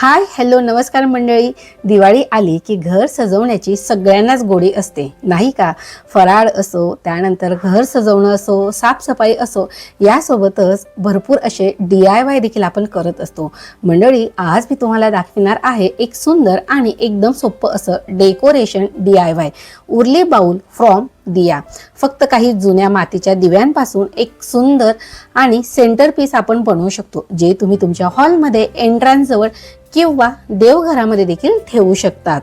Hi hello नमस्कार मंडळी. दिवाळी आली की घर सजवण्याची सगळ्यांनाच गोडी असते नाही का? फराळ असो त्यानंतर घर सजवणं असो साफसफाई असो यासोबतच भरपूर असे डी आय वाय देखील आपण करत असतो. मंडळी आज मी तुम्हाला दाखविणार आहे एक सुंदर आणि एकदम सोपं असं डेकोरेशन डी आय वाय उरले बाऊल फ्रॉम दिया. फक्त काही जुन्या मातीच्या दिव्यांपासून एक सुंदर आणि सेंटर पीस आपण बनवू शकतो जे तुम्ही तुमच्या हॉलमध्ये एंट्रान्सजवळ किंवा देवघरामध्ये देखील ठेवू शकतात.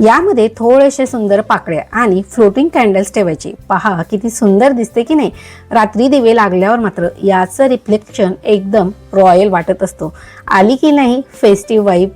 यामध्ये थोडेसे सुंदर पाकळ्या आणि फ्लोटिंग कॅन्डल्स ठेवायचे. पहा किती सुंदर दिसते की नाही? रात्री दिवे लागल्यावर मात्र याचं रिफ्लेक्शन एकदम रॉयल वाटत असतो. आली की नाही फेस्टिव्ह वाईब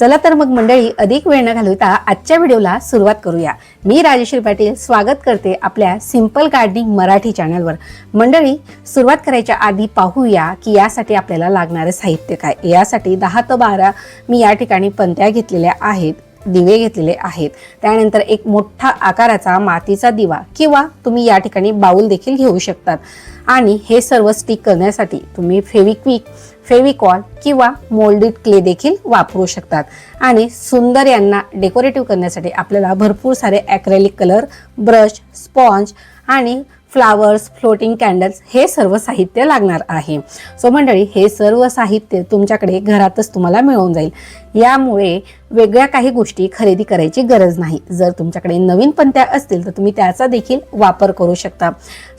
चला तर मग मंडळी अधिक वेळ न घालवता आजच्या व्हिडिओला सुरुवात करूया. मी राजेश्री पाटील स्वागत करते आपल्या सिंपल गार्डनिंग मराठी चॅनलवर मंडळी सुरुवात करायच्या आधी पाहूया की यासाठी आपल्याला लागणारं साहित्य काय? यासाठी दहा ते बारा मी या ठिकाणी पंत्या घेतलेल्या आहेत. दिवे घेतलेले आहेत. त्यानंतर एक मोठा आकाराचा मातीचा दिवा किंवा तुम्ही या ठिकाणी बाऊल देखील घेऊ शकतात. आणि हे सर्व स्टिक करण्यासाठी तुम्ही फेविक्विक फेविकॉल किंवा मोल्डेड क्ले देखील वापरू शकतात. आणि सुंदर यांना डेकोरेटिव्ह करण्यासाठी आपल्याला भरपूर सारे ॲक्रेलिक कलर ब्रश स्पॉन्ज आणि फ्लावर्स फ्लोटिंग कॅन्डल्स हे सर्व साहित्य लागणार आहे. सो मंडळी हे सर्व साहित्य तुमच्याकडे घरातच तुम्हाला मिळून जाईल. यामुळे वेगळ्या काही गोष्टी खरेदी करायची गरज नाही. जर तुमच्याकडे नवीन पंत्या असतील तर तुम्ही त्याचा देखील वापर करू शकता.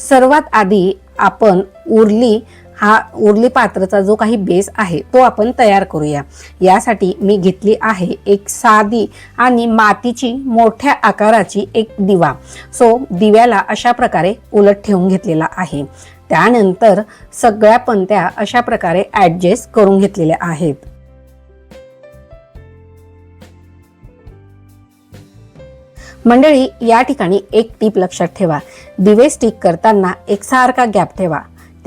सर्वात आधी आपण उरली हा उरली पात्राचा जो काही बेस आहे तो आपण तयार करूया. यासाठी मी घेतली आहे एक साधी आणि मातीची मोठ्या आकाराची एक दिवा. सो दिव्याला अशा प्रकारे उलट ठेवून घेतलेला आहे. त्यानंतर सगळ्या पंत्या अशा प्रकारे ॲडजस्ट करून घेतलेल्या आहेत. मंडळी या ठिकाणी एक टीप लक्षात ठेवा. दिवे स्टिक करताना एकसारखा गॅप ठेवा.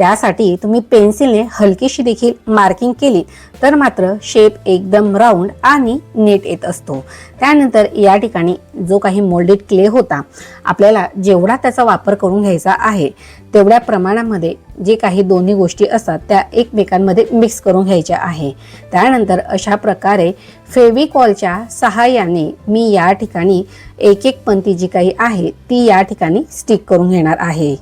त्यासाठी तुम्ही पेन्सिलने हलकीशी देखील मार्किंग केली तर मात्र शेप एकदम राऊंड आणि नेट येत असतो. त्यानंतर या ठिकाणी जो काही मोल्डेड क्ले होता आपल्याला जेवढा त्याचा वापर करून घ्यायचा आहे तेवढ्या प्रमाणामध्ये जे काही दोन्ही गोष्टी असतात त्या एकमेकांमध्ये मिक्स करून घ्यायच्या आहे. त्यानंतर अशा प्रकारे फेविकॉलच्या सहाय्याने मी या ठिकाणी एक एक पंथी जी काही आहे ती या ठिकाणी स्टिक करून घेणार आहे.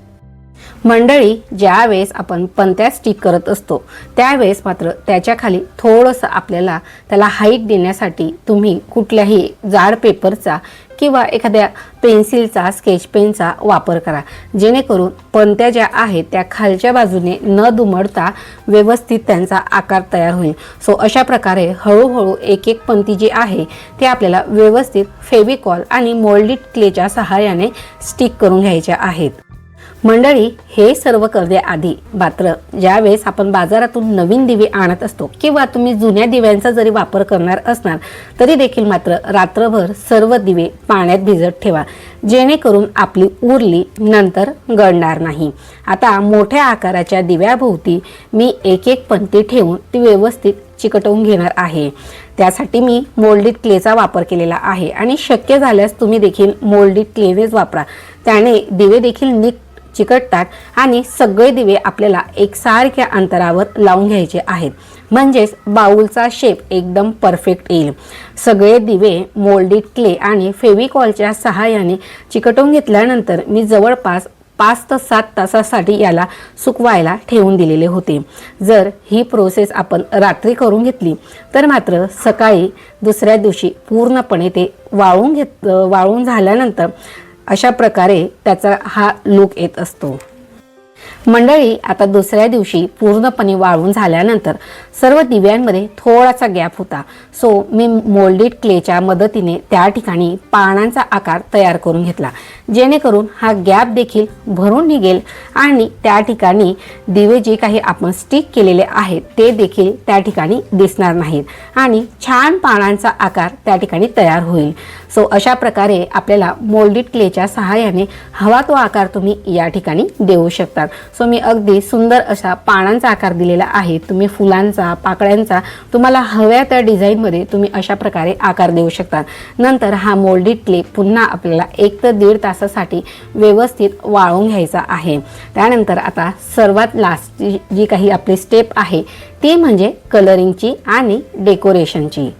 मंडळी ज्यावेळेस आपण पंत्या स्टिक करत असतो त्यावेळेस मात्र त्याच्याखाली थोडंसं आपल्याला त्याला हाईट देण्यासाठी तुम्ही कुठल्याही जाड पेपरचा किंवा एखाद्या पेन्सिलचा स्केच पेनचा वापर करा. जेणेकरून पंत्या ज्या आहेत त्या खालच्या बाजूने न दुमडता व्यवस्थित त्यांचा आकार तयार होईल. सो अशा प्रकारे हळूहळू एक एक पंती जी आहे ते आपल्याला व्यवस्थित फेविकॉल आणि मोल्डेड क्लेच्या सहाय्याने स्टिक करून घ्यायच्या आहेत. मंडळी हे सर्व करण्याआधी मात्र ज्यावेळेस आपण बाजारातून नवीन दिवे आणत असतो किंवा तुम्ही जुन्या दिव्यांचा जरी वापर करणार असणार तरी देखील मात्र रात्रभर सर्व दिवे पाण्यात भिजत ठेवा. जेणेकरून आपली उरली नंतर गळणार नाही. आता मोठ्या आकाराच्या दिव्याभोवती मी एक एक पंक्ती ठेवून ती व्यवस्थित चिकटवून घेणार आहे. त्यासाठी मी मोल्डेड क्लेचा वापर केलेला आहे आणि शक्य झाल्यास तुम्ही देखील मोल्डेड क्लेनेच वापरा. त्याने दिवे देखील नीट चिकटतात आणि सगळे दिवे आपल्याला एकसारख्या अंतरावर लावून घ्यायचे आहेत. म्हणजेच बाऊलचा शेप एकदम परफेक्ट येईल. सगळे दिवे मोल्डेड क्ले आणि फेविकॉलच्या सहाय्याने चिकटवून घेतल्यानंतर मी जवळपास पाच ते सात तासासाठी याला सुकवायला ठेवून दिलेले होते. जर ही प्रोसेस आपण रात्री करून घेतली तर मात्र सकाळी दुसऱ्या दिवशी पूर्णपणे ते वाळून घेत वाळून झाल्यानंतर अशा प्रकारे त्याचा हा लुक येत असतो. मंडळी आता दुसऱ्या दिवशी पूर्णपणे वाळून झाल्यानंतर सर्व दिव्यांमध्ये थोडासा गॅप होता. सो मी मोल्डेड क्लेच्या मदतीने त्या ठिकाणी पानांचा आकार तयार करून घेतला. जेणेकरून हा गॅप देखील भरून निघेल आणि त्या ठिकाणी दिवे जे काही आपण स्टिक केलेले आहेत ते देखील त्या ठिकाणी दिसणार नाहीत आणि छान पानांचा आकार त्या ठिकाणी तयार होईल. सो अशा प्रकारे आपल्याला मोल्डेड क्लेच्या सहाय्याने हवा तो आकार तुम्ही या ठिकाणी देऊ शकतात. सो मी अगदी सुंदर अशा पानांचा आकार दिलेला आहे. तुम्ही फुलांचा पाकळ्यांचा तुम्हाला हव्या त्या डिझाईनमध्ये तुम्ही अशा प्रकारे आकार देऊ शकता. नंतर हा मोल्डेड क्ले पुन्हा आपल्याला एक ते दीड तासासाठी व्यवस्थित वाळवून घ्यायचा आहे. त्यानंतर आता सर्वात लास्ट जी काही आपली स्टेप आहे ती म्हणजे कलरिंगची आणि डेकोरेशनची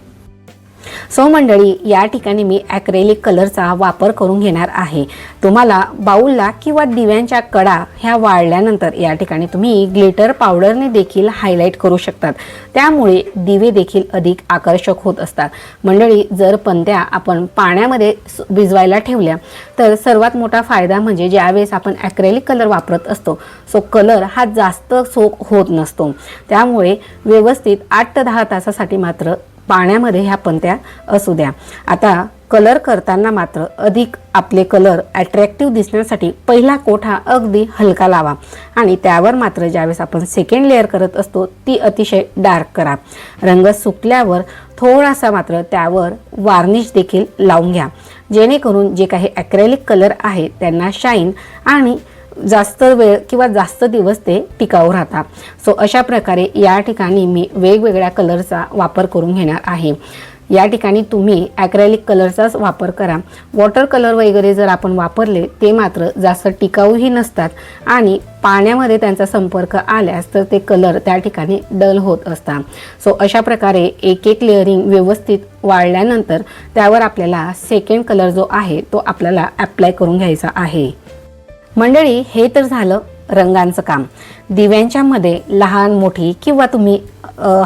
सो मंडळी या ठिकाणी मी ॲक्रेलिक कलरचा वापर करून घेणार आहे. तुम्हाला बाऊलला किंवा दिव्यांच्या कडा ह्या वाळल्यानंतर या ठिकाणी तुम्ही ग्लिटर पावडरने देखील हायलाईट करू शकतात. त्यामुळे दिवे देखील अधिक आकर्षक होत असतात. मंडळी जर पंत्या आपण पाण्यामध्ये भिजवायला ठेवल्या तर सर्वात मोठा फायदा म्हणजे ज्यावेळेस आपण ॲक्रेलिक कलर वापरत असतो सो कलर हा जास्त सोक होत नसतो. त्यामुळे व्यवस्थित आठ ते दहा तासासाठी मात्र पाण्यामध्ये ह्या पंत्या असू द्या. आता कलर करताना मात्र अधिक आपले कलर अट्रॅक्टिव्ह दिसण्यासाठी पहिला कोट हा अगदी हलका लावा. आणि त्यावर मात्र ज्यावेळेस आपण सेकंड लेअर करत असतो ती अतिशय डार्क करा. रंग सुकल्यावर थोडासा मात्र त्यावर वार्निश देखील लावून घ्या. जेणेकरून जे काही ॲक्रेलिक कलर आहे त्यांना शाईन आणि जास्त वेळ किंवा जास्त दिवस ते टिकाऊ राहतात. सो अशा प्रकारे या ठिकाणी मी वेगवेगळ्या कलरचा वापर करून घेणार आहे. या ठिकाणी तुम्ही ॲक्रेलिक कलरचाच वापर करा. वॉटर कलर वगैरे जर आपण वापरले ते मात्र जास्त टिकाऊही नसतात आणि पाण्यामध्ये त्यांचा संपर्क आल्यास तर ते कलर त्या ठिकाणी डल होत असतात. सो अशा प्रकारे एक एक लेअरिंग व्यवस्थित वाळल्यानंतर त्यावर आपल्याला सेकंड कलर जो आहे तो आपल्याला ॲप्लाय करून घ्यायचा आहे. मंडळी हे तर झालं रंगांचं काम. दिव्यांच्या मध्ये लहान मोठी किंवा तुम्ही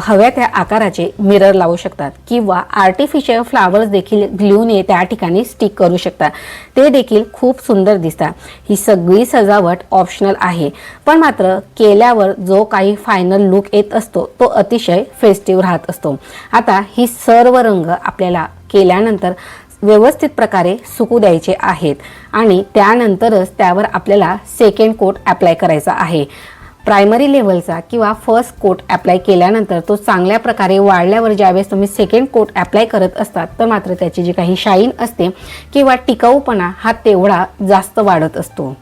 हव्या त्या आकाराचे मिरर लावू शकतात किंवा आर्टिफिशियल फ्लावर्स देखील ग्ल्यूने त्या ठिकाणी स्टिक करू शकता. ते देखील खूप सुंदर दिसतात. ही सगळी सजावट ऑप्शनल आहे. पण मात्र केल्यावर जो काही फायनल लुक येत असतो तो अतिशय फेस्टिव्ह राहत असतो. आता ही सर्व रंग आपल्याला केल्यानंतर व्यवस्थित प्रकारे सुकू द्यायचे आहेत. आणि त्यानंतरच त्यावर आपल्याला सेकंड कोट अप्लाय करायचा आहे. प्रायमरी लेवलचा किंवा फर्स्ट कोट अप्लाय केल्यानंतर तो चांगल्या प्रकारे वाढल्यावर ज्यावेळेस तुम्ही सेकंड कोट अप्लाय करत असतात तर मात्र त्याची जी काही शाईन असते किंवा टिकाऊपणा हा तेवढा जास्त वाढत असतो.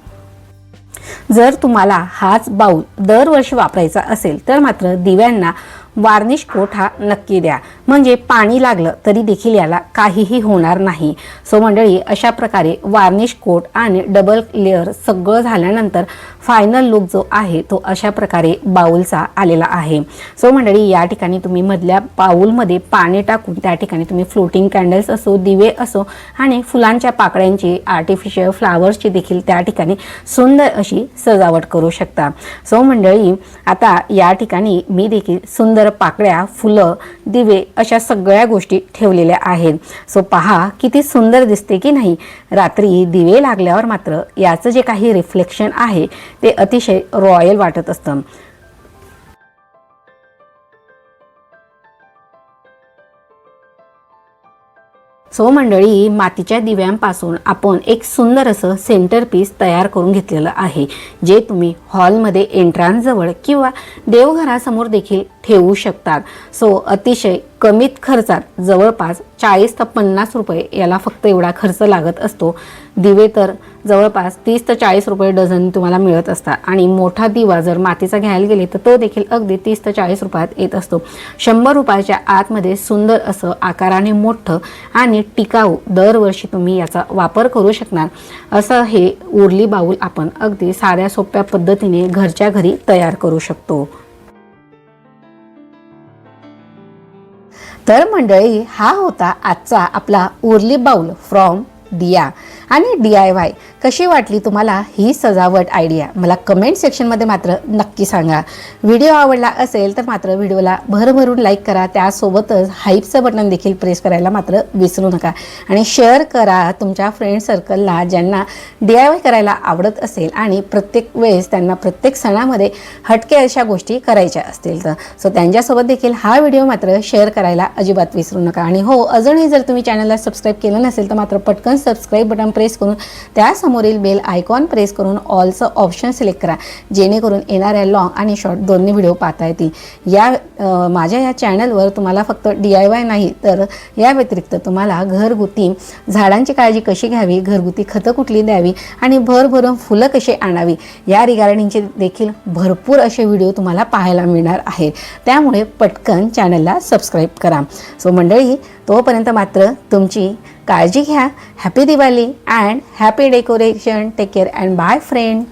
जर तुम्हाला हाच बाऊल दरवर्षी वापरायचा असेल तर मात्र दिव्यांना वार्निश कोट हा नक्की द्या. म्हणजे पाणी लागलं तरी देखील याला काहीही होणार नाही. सो मंडळी अशा प्रकारे वार्निश कोट आणि डबल लेअर सगळं झाल्यानंतर फायनल लुक जो आहे तो अशा प्रकारे बाऊलचा आलेला आहे. सो मंडळी या ठिकाणी तुम्ही मधल्या बाऊलमध्ये पाणी टाकून त्या ठिकाणी तुम्ही फ्लोटिंग कॅन्डल्स असो दिवे असो आणि फुलांच्या पाकळ्यांची आर्टिफिशियल फ्लावर्सची देखील त्या ठिकाणी सुंदर अशी सजावट करू शकता. सो मंडळी आता या ठिकाणी मी देखील सुंदर पाकळ्या फुलं दिवे अशा सगळ्या गोष्टी ठेवलेल्या आहेत. सो पहा किती सुंदर दिसते की नाही? रात्री दिवे लागल्यावर मात्र याचं जे काही रिफ्लेक्शन आहे ते अतिशय रॉयल वाटत असतं. सो मंडळी मातीच्या दिव्यांपासून आपण एक सुंदर असं सेंटर पीस तयार करून घेतलेलं आहे जे तुम्ही हॉलमध्ये एंट्रान्सजवळ किंवा देवघरासमोर देखील ठेवू शकतात. सो अतिशय कमीत खर्चात जवळपास चाळीस ते पन्नास रुपये याला फक्त एवढा खर्च लागत असतो. दिवे तर जवळपास तीस ते चाळीस रुपये डझन तुम्हाला मिळत असतात. आणि मोठा दिवा जर मातीचा घ्यायला गेले तर तो देखील अगदी तीस ते चाळीस रुपयात येत असतो. शंभर रुपयाच्या आतमध्ये सुंदर असं आकाराने मोठं आणि टिकाऊ दरवर्षी तुम्ही याचा वापर करू शकणार. असं हे उरली बाऊल आपण अगदी साध्या सोप्या पद्धतीने घरच्या घरी तयार करू शकतो. तर मंडळी हा होता आजचा आपला उरली बाऊल फ्रॉम दिया. आणि डी आय वाय कशी वाटली तुम्हाला ही सजावट आयडिया मला कमेंट सेक्शनमध्ये मात्र नक्की सांगा. व्हिडिओ आवडला असेल तर मात्र व्हिडिओला भरभरून लाईक करा. त्यासोबतच हाईपचं बटन देखील प्रेस करायला मात्र विसरू नका. आणि शेअर करा तुमच्या फ्रेंड सर्कलला ज्यांना डी आय वाय करायला आवडत असेल आणि प्रत्येक वेळेस त्यांना प्रत्येक सणामध्ये हटके अशा गोष्टी करायच्या असतील तर. सो त्यांच्यासोबत देखील हा व्हिडिओ मात्र शेअर करायला अजिबात विसरू नका. आणि हो अजूनही जर तुम्ही चॅनलला सबस्क्राईब केलं नसेल तर मात्र पटकन सबस्क्राईब बटन प्रेस करून त्यासमोरील बेल आयकॉन प्रेस करून ऑलचं ऑप्शन सिलेक्ट करा. जेणेकरून येणाऱ्या लॉंग आणि शॉर्ट दोन्ही व्हिडिओ पाहता येतील. या माझ्या या चॅनलवर तुम्हाला फक्त डी आय वाय नाही तर या व्यतिरिक्त तुम्हाला घरगुती झाडांची काळजी कशी घ्यावी घरगुती खतं कुठली द्यावी आणि भरभरून फुलं कशी आणावी या रिगार्डिंगचे देखील भरपूर असे व्हिडिओ तुम्हाला पाहायला मिळणार आहेत. त्यामुळे पटकन चॅनलला सबस्क्राईब करा. सो मंडळी तोपर्यंत मात्र तुमची काळजी घ्या. Happy Diwali and happy decoration take care and bye friend